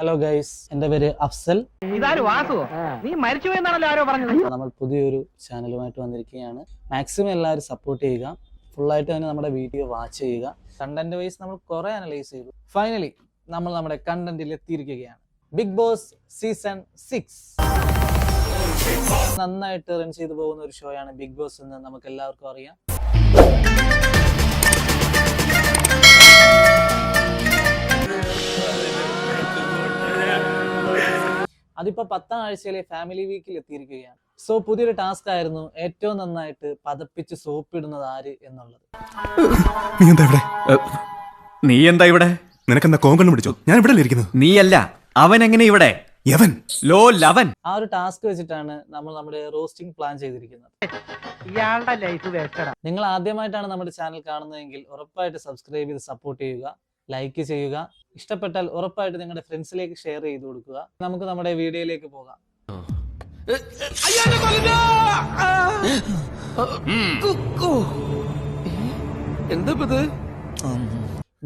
Hello guys എന്റെ പേര് അഫ്സൽ. നീ മരിച്ചു എന്നാണല്ലോ ആരോ പറഞ്ഞത്. നമ്മൾ പുതിയൊരു ചാനലുമായിട്ട് വന്നിരിക്കുകയാണ്. മാക്സിമം എല്ലാവരും സപ്പോർട്ട് ചെയ്യുക. ഫുള്ളായിട്ട് തന്നെ നമ്മുടെ വീഡിയോ വാച്ച് ചെയ്യുക. കണ്ടന്റ് വൈസ് നമ്മൾ കുറെ അനലൈസ് ചെയ്തു. ഫൈനലി നമ്മൾ നമ്മുടെ കണ്ടന്റിൽ എത്തിയിരിക്കുകയാണ്. ബിഗ് ബോസ് സീസൺ സിക്സ് നന്നായിട്ട് റൺ ചെയ്തു പോകുന്ന ഒരു ഷോയാണ് ബിഗ് ബോസ് എന്ന് നമുക്ക് എല്ലാവർക്കും അറിയാം. അതിപ്പോ പത്താം ആഴ്ചയിലെ ഫാമിലി വീക്കിൽ എത്തിയിരിക്കുകയാണ്. സോ പുതിയൊരു ടാസ്ക് ആയിരുന്നു ഏറ്റവും നന്നായിട്ട് പതപ്പിച്ച് സോപ്പിടുന്നത് ആര് എന്നുള്ളത്. നീ എന്താ ഇവിടെ? നീ എന്താ ഇവിടെ? നിനക്കെന്താ കോങ്കണ്ണം പിടിച്ചോ? ഞാൻ ഇവിടെ ഇരിക്കുന്നത്. നീയല്ല അവൻ എങ്ങനെ ഇവിടെ? യവൻ. ലോ ലവൻ. ആ ഒരു ടാസ്ക് വെച്ചിട്ടാണ് നമ്മൾ നമ്മുടെ റോസ്റ്റിംഗ് പ്ലാൻ ചെയ്തിരിക്കുന്നത്. ഇയാളുടെ ലൈഫ് നിങ്ങൾ ആദ്യമായിട്ടാണ് നമ്മുടെ ചാനൽ കാണുന്നതെങ്കിൽ ഉറപ്പായിട്ട് സബ്സ്ക്രൈബ് ചെയ്ത് സപ്പോർട്ട് ചെയ്യുക. ലൈക്ക് ചെയ്യുക. ഇഷ്ടപ്പെട്ടാൽ ഉറപ്പായിട്ട് നിങ്ങളുടെ ഫ്രണ്ട്സിലേക്ക് ഷെയർ ചെയ്ത് കൊടുക്കുക. നമുക്ക് നമ്മുടെ വീഡിയോയിലേക്ക് പോകാം.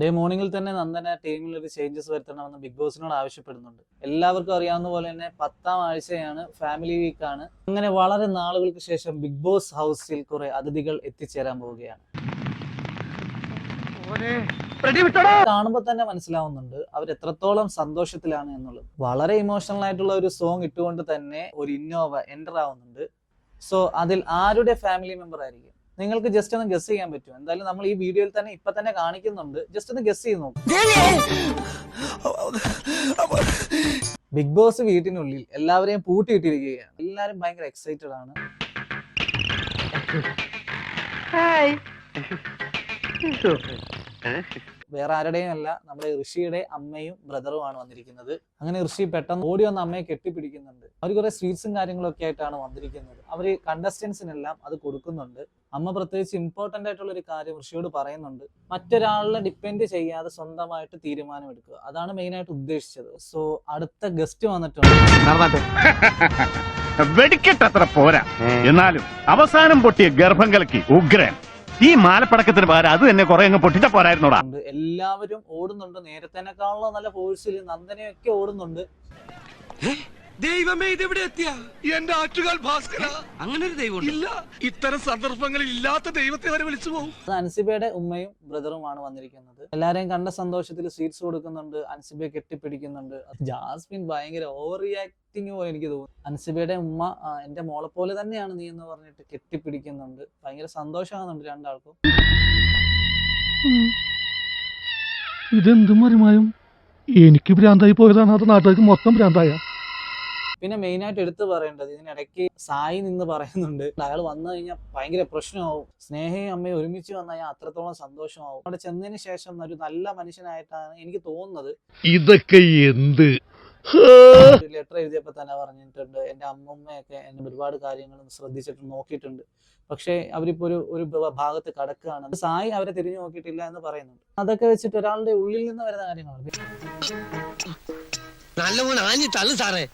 ഡേ മോർണിംഗിൽ തന്നെ നന്ദന ടീമിൽ ഒരു ചേഞ്ചസ് വരുത്തണമെന്ന് ബിഗ് ബോസിനോട് ആവശ്യപ്പെടുന്നുണ്ട്. എല്ലാവർക്കും അറിയാവുന്ന പോലെ തന്നെ പത്താം ആഴ്ചയാണ് ഫാമിലി വീക്ക് ആണ്. അങ്ങനെ വളരെ നാളുകൾക്ക് ശേഷം ബിഗ് ബോസ് ഹൗസിൽ കുറെ അതിഥികൾ എത്തിച്ചേരാൻ പോവുകയാണ്. കാണുമ്പോൾ തന്നെ മനസ്സിലാവുന്നുണ്ട് അവർ എത്രത്തോളം സന്തോഷത്തിലാണ് എന്നുള്ളത്. വളരെ ഇമോഷണൽ ആയിട്ടുള്ള ഒരു സോങ് ഇട്ടുകൊണ്ട് തന്നെ ഒരു ഇന്നോവ എന്റർ ആവുന്നുണ്ട്. സോ അതിൽ ആരുടെ ഫാമിലി മെമ്പർ ആയിരിക്കും? നിങ്ങൾക്ക് ജസ്റ്റ് ഒന്ന് ഗസ് ചെയ്യാൻ പറ്റും എന്തായാലും നമ്മൾ ഈ വീഡിയോയിൽ തന്നെ ഇപ്പൊ തന്നെ കാണിക്കുന്നുണ്ട്. ജസ്റ്റ് ഒന്ന് ഗസ് ചെയ്ത് നോക്കും. ബിഗ് ബോസ് വീട്ടിനുള്ളിൽ എല്ലാവരെയും പൂട്ടിയിട്ടിരിക്കുകയാണ്. എല്ലാവരും ഭയങ്കര എക്സൈറ്റഡ് ആണ്. ഹായ് വേറെ ആരുടെയും അല്ല നമ്മുടെ ഋഷിയുടെ അമ്മയും ബ്രദറുമാണ് വന്നിരിക്കുന്നത്. അങ്ങനെ ഋഷി പെട്ടെന്ന് ഓടി വന്ന അമ്മയെ കെട്ടിപ്പിടിക്കുന്നുണ്ട്. അവർ കുറെ സ്വീറ്റ്സും കാര്യങ്ങളൊക്കെ ആയിട്ടാണ് വന്നിരിക്കുന്നത്. അവർ കണ്ടസ്റ്റൻസിനെല്ലാം അത് കൊടുക്കുന്നുണ്ട്. അമ്മ പ്രത്യേകിച്ച് ഇമ്പോർട്ടന്റ് ആയിട്ടുള്ള ഒരു കാര്യം ഋഷിയോട് പറയുന്നുണ്ട്. മറ്റൊരാളെ ഡിപ്പെൻഡ് ചെയ്യാതെ സ്വന്തമായിട്ട് തീരുമാനമെടുക്കുക. അതാണ് മെയിൻ ആയിട്ട് ഉദ്ദേശിച്ചത്. സോ അടുത്ത ഗസ്റ്റ് വന്നിട്ടുണ്ട്. വെടിക്കെട്ടത്ര പോരാ. എന്നാലും അവസാനം പൊട്ടിയ ഗർഭം കലക്കി ഉഗ്രൻ. ഈ മാലപ്പടക്കത്തിന് പകരം അത് തന്നെ കുറെ അങ്ങ് പൊട്ടിച്ച പോരായിരുന്നോടാ. എല്ലാവരും ഓടുന്നുണ്ട്. നേരത്തേനേക്കാളും നല്ല ഫോഴ്സിൽ നന്ദനയൊക്കെ ഓടുന്നുണ്ട്. ദൈവമേ ഇതെവിടെ എത്തിയ? എന്റെ ആറ്റുകാൽ ഭാസ്കര. അങ്ങനെ ഒരു ദൈവം ഇല്ല. ഇത്തരം സന്ദർഭങ്ങളിൽ ഇല്ലാത്ത ദൈവത്തെ വരെ വിളിച്ചു പോകും അൻസിബയുടെ ഉമ്മയും ബ്രദറുമാണ് വന്നിരിക്കുന്നത്. എല്ലാരെയും കണ്ട സന്തോഷത്തിൽ സ്വീറ്റ്സ് കൊടുക്കുന്നുണ്ട്. അൻസിബയെ കെട്ടിപ്പിടിക്കുന്നുണ്ട്. ജാസ്മിൻ ഭയങ്കര ഓവർ റിയാക്ടിങ് പോലെ എനിക്ക് തോന്നുന്നു. അൻസിബയുടെ ഉമ്മ എന്റെ മോളെ പോലെ തന്നെയാണ് നീ എന്ന് പറഞ്ഞിട്ട് കെട്ടിപ്പിടിക്കുന്നുണ്ട്. ഭയങ്കര സന്തോഷമാകുന്നുണ്ട് രണ്ടാൾക്കും. ഇതെന്തും മറിമായും? എനിക്ക് ഭ്രാന്തായി പോയതാണ് അത് നാട്ടുകാർക്ക് മൊത്തം ഭ്രാന്തായ. പിന്നെ മെയിൻ ആയിട്ട് എടുത്തു പറയേണ്ടത് ഇതിനിടയ്ക്ക് സായി നിന്ന് പറയുന്നുണ്ട്. അയാൾ വന്നു കഴിഞ്ഞാൽ ഭയങ്കര പ്രശ്നമാവും. സ്നേഹയും അമ്മയും ഒരുമിച്ച് വന്നു കഴിഞ്ഞാൽ അത്രത്തോളം സന്തോഷമാവും. അവിടെ ചെന്നതിന് ശേഷം ഒരു നല്ല മനുഷ്യനായിട്ടാണ് എനിക്ക് തോന്നുന്നത്. ഇതൊക്കെ എന്ത് ലെറ്റർ എഴുതിയപ്പോൾ തന്നെ പറഞ്ഞിട്ടുണ്ട്. എന്റെ അമ്മമ്മയൊക്കെ എന്നെ ഒരുപാട് കാര്യങ്ങൾ ശ്രദ്ധിച്ചിട്ട് നോക്കിയിട്ടുണ്ട്. പക്ഷേ അവരിപ്പോൾ ഒരു ഒരു ഭാഗത്ത് കടക്കുകയാണ്. സായി അവരെ തിരിഞ്ഞു നോക്കിയിട്ടില്ല എന്ന് പറയുന്നുണ്ട്. അതൊക്കെ വെച്ചിട്ട് ഒരാളുടെ ഉള്ളിൽ നിന്ന് വരുന്ന കാര്യങ്ങളാണ്. സാറേ.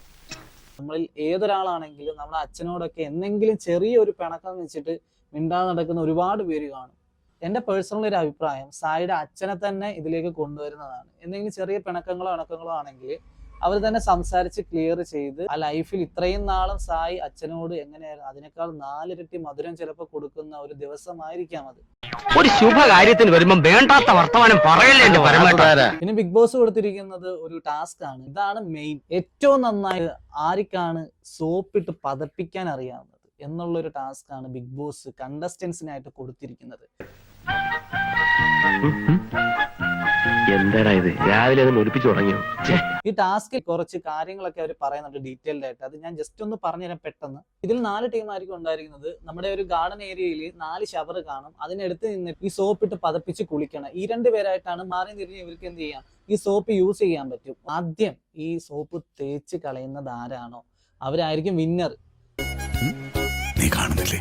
നമ്മളിൽ ഏതൊരാളാണെങ്കിലും നമ്മുടെ അച്ഛനോടൊക്കെ എന്തെങ്കിലും ചെറിയൊരു പിണക്കം വെച്ചിട്ട് മിണ്ടാതെ നടക്കുന്ന ഒരുപാട് പേര് കാണും. എന്റെ പേഴ്സണൽ ഒരു അഭിപ്രായം സായിയുടെ അച്ഛനെ തന്നെ ഇതിലേക്ക് കൊണ്ടുവരുന്നതാണ്. എന്തെങ്കിലും ചെറിയ പിണക്കങ്ങളോ ഇണക്കങ്ങളോ ആണെങ്കിൽ അവർ തന്നെ സംസാരിച്ച് ക്ലിയർ ചെയ്ത് ആ ലൈഫിൽ ഇത്രയും നാളും സായി അച്ഛനോട് എങ്ങനെയായിരുന്നു? അതിനേക്കാൾ നാലിരട്ടി മധുരം ചിലപ്പോൾ കൊടുക്കുന്ന ഒരു ദിവസമായിരിക്കാം അത്. ഒരു ശുഭകാര്യത്തിന് വരുമ്പോ വേണ്ടാത്ത വർത്തമാനം പറയല്ലേ പിന്നെ ബിഗ് ബോസ് കൊടുത്തിരിക്കുന്നത് ഒരു ടാസ്ക് ആണ്. ഇതാണ് മെയിൻ ഏറ്റവും നന്നായി ആർക്കാണ് സോപ്പിട്ട് പതപ്പിക്കാൻ അറിയാവുന്നത്? എന്നുള്ള ഒരു ടാസ്ക് ആണ് ബിഗ് ബോസ് കണ്ടസ്റ്റൻസിനായിട്ട് കൊടുത്തിരിക്കുന്നത്. എന്താടാ ഇത്? രാവിലെ തന്നെ ഒലിപ്പിച്ചു തുടങ്ങിയോ? ഈ ടാസ്കിൽ കുറച്ച് കാര്യങ്ങളൊക്കെ അവർ പറയുന്നുണ്ട് ഡീറ്റെയിൽഡ് ആയിട്ട്. അത് ഞാൻ ജസ്റ്റ് ഒന്ന് പറഞ്ഞുതരാം പെട്ടെന്ന്. ഇതിൽ നാല് ടീമായിരിക്കും ഉണ്ടായിരിക്കുന്നത്. നമ്മുടെ ഒരു ഗാർഡൻ ഏരിയയിൽ നാല് ഷവർ കാണും. അതിനടുത്ത് നിന്ന് ഈ സോപ്പ് ഇട്ട് പതപ്പിച്ച് കുളിക്കണം. ഈ രണ്ട് പേരായിട്ടാണ് മാറി തിരിഞ്ഞ് ഇവർക്ക് എന്ത് ചെയ്യാം? ഈ സോപ്പ് യൂസ് ചെയ്യാൻ പറ്റും. ആദ്യം ഈ സോപ്പ് തേച്ച് കളയുന്നത് ആരാണോ? അവരായിരിക്കും വിന്നർ നീ കാണുന്നില്ലേ?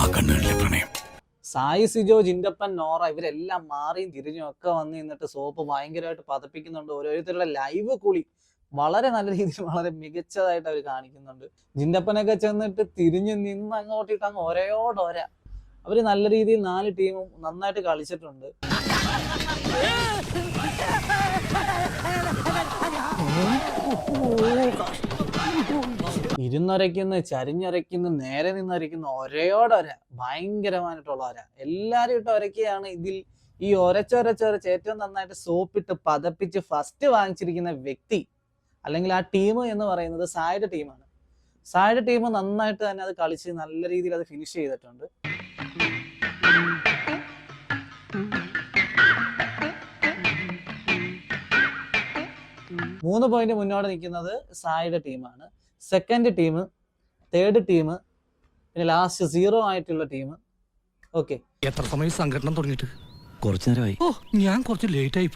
ആ കണ്ണുകളിലെ പ്രണയം. സായി സിജോ ജിൻഡപ്പൻ നോറ ഇവരെല്ലാം മാറിയും തിരിഞ്ഞും ഒക്കെ വന്ന് നിന്നിട്ട് സോപ്പ് ഭയങ്കരമായിട്ട് പതപ്പിക്കുന്നുണ്ട് ഓരോരുത്തരുടെ ലൈവ് കുളി വളരെ നല്ല രീതിയിൽ വളരെ മികച്ചതായിട്ട് അവർ കാണിക്കുന്നുണ്ട് ജിൻഡപ്പനൊക്കെ ചെന്നിട്ട് തിരിഞ്ഞ് നിന്ന് അങ്ങോട്ടിട്ട് അങ്ങ് ഒരയോടൊര അവർ നല്ല രീതിയിൽ നാല് ടീമും നന്നായിട്ട് കളിച്ചിട്ടുണ്ട് ഇരുന്നൊരയ്ക്കുന്ന ചരിഞ്ഞരയ്ക്കുന്ന നേരെ നിന്നരയ്ക്കുന്ന ഒരയോടൊര ഭയങ്കരമായിട്ടുള്ള ഒര എല്ലാരും ഇട്ട് ഒരയ്ക്കുകയാണ് ഇതിൽ. ഈ ഒരച്ചൊരച്ചൊരച്ച് ഏറ്റവും നന്നായിട്ട് സോപ്പിട്ട് പതപ്പിച്ച് ഫസ്റ്റ് വാങ്ങിച്ചിരിക്കുന്ന വ്യക്തി അല്ലെങ്കിൽ ആ ടീം എന്ന് പറയുന്നത് സായുടെ ടീമാണ് സായുടെ ടീം നന്നായിട്ട് തന്നെ അത് കളിച്ച് നല്ല രീതിയിൽ അത് ഫിനിഷ് ചെയ്തിട്ടുണ്ട്. മൂന്ന് പോയിന്റ് മുന്നോട്ട് നിൽക്കുന്നത് സായുടെ ടീമാണ് സെക്കൻഡ് ടീം തേർഡ് ടീം പിന്നെ ലാസ്റ്റ് സീറോ ആയിട്ടുള്ള ടീം ഓക്കെ എത്ര സമയം സംഘടന തുടങ്ങിയിട്ട്? കുറച്ചു നേരമായി. ഓ ഞാൻ കുറച്ച് ലേറ്റ് ആയി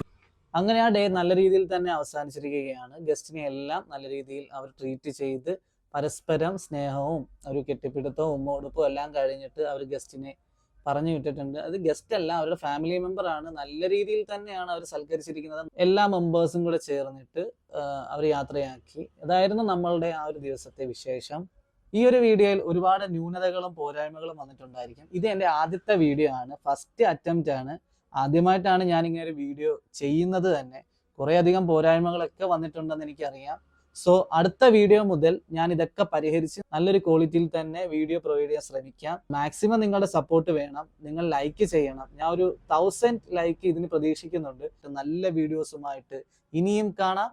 അങ്ങനെ ആ ഡേ നല്ല രീതിയിൽ തന്നെ അവസാനിച്ചിരിക്കുകയാണ്. ഗസ്റ്റിനെ എല്ലാം നല്ല രീതിയിൽ അവർ ട്രീറ്റ് ചെയ്ത് പരസ്പരം സ്നേഹവും ഒരു കെട്ടിപ്പിടുത്തവും ഉമ്മോടുപ്പും എല്ലാം കഴിഞ്ഞിട്ട് അവർ ഗസ്റ്റിനെ പറഞ്ഞു വിട്ടിട്ടുണ്ട്. അത് ഗസ്റ്റ് അല്ല അവരുടെ ഫാമിലി മെമ്പർ ആണ്. നല്ല രീതിയിൽ തന്നെയാണ് അവർ സൽക്കരിച്ചിരിക്കുന്നത്. എല്ലാ മെമ്പേഴ്സും കൂടെ ചേർന്നിട്ട് അവർ യാത്രയാക്കി. അതായിരുന്നു നമ്മളുടെ ആ ഒരു ദിവസത്തെ വിശേഷം. ഈ ഒരു വീഡിയോയിൽ ഒരുപാട് ന്യൂനതകളും പോരായ്മകളും വന്നിട്ടുണ്ടായിരിക്കും. ഇത് എന്റെ ആദ്യത്തെ വീഡിയോ ആണ്. ഫസ്റ്റ് അറ്റംപ്റ്റ് ആണ്. ആദ്യമായിട്ടാണ് ഞാൻ ഇങ്ങനെ ഒരു വീഡിയോ ചെയ്യുന്നത് തന്നെ. കുറേയധികം പോരായ്മകളൊക്കെ വന്നിട്ടുണ്ടെന്ന് എനിക്കറിയാം. സോ അടുത്ത വീഡിയോ മുതൽ ഞാൻ ഇതൊക്കെ പരിഹരിച്ച് നല്ലൊരു ക്വാളിറ്റിയിൽ തന്നെ വീഡിയോ പ്രൊവൈഡ് ചെയ്യാൻ ശ്രമിക്കാം. മാക്സിമം നിങ്ങളുടെ സപ്പോർട്ട് വേണം. നിങ്ങൾ ലൈക്ക് ചെയ്യണം. ഞാൻ ഒരു തൗസൻഡ് ലൈക്ക് ഇതിന് പ്രതീക്ഷിക്കുന്നുണ്ട്. നല്ല വീഡിയോസുമായിട്ട് ഇനിയും കാണാം.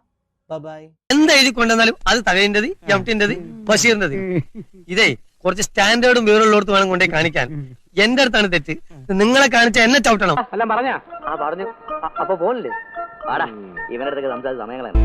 ബൈ എന്ത് എഴുതി കൊണ്ടുവന്നാലും അത് തകഴിന്റത് എംടിന്റത് ബഷീറിന്റത് ഇതേ കുറച്ച് സ്റ്റാൻഡേർഡും വിവരമുള്ളടത്ത് വേണം കൊണ്ടേ കാണിക്കാൻ. എന്റെ അടുത്താണ് തെറ്റ്. നിങ്ങളെ കാണിച്ച എന്നെ ചവിട്ടണം. എല്ലാം പറഞ്ഞാ. ആ പറഞ്ഞു. അപ്പൊ പോണില്ലേ വാടാ ഇവനടുത്തൊക്കെ സംസാരിച്ച സമയങ്ങളാണ്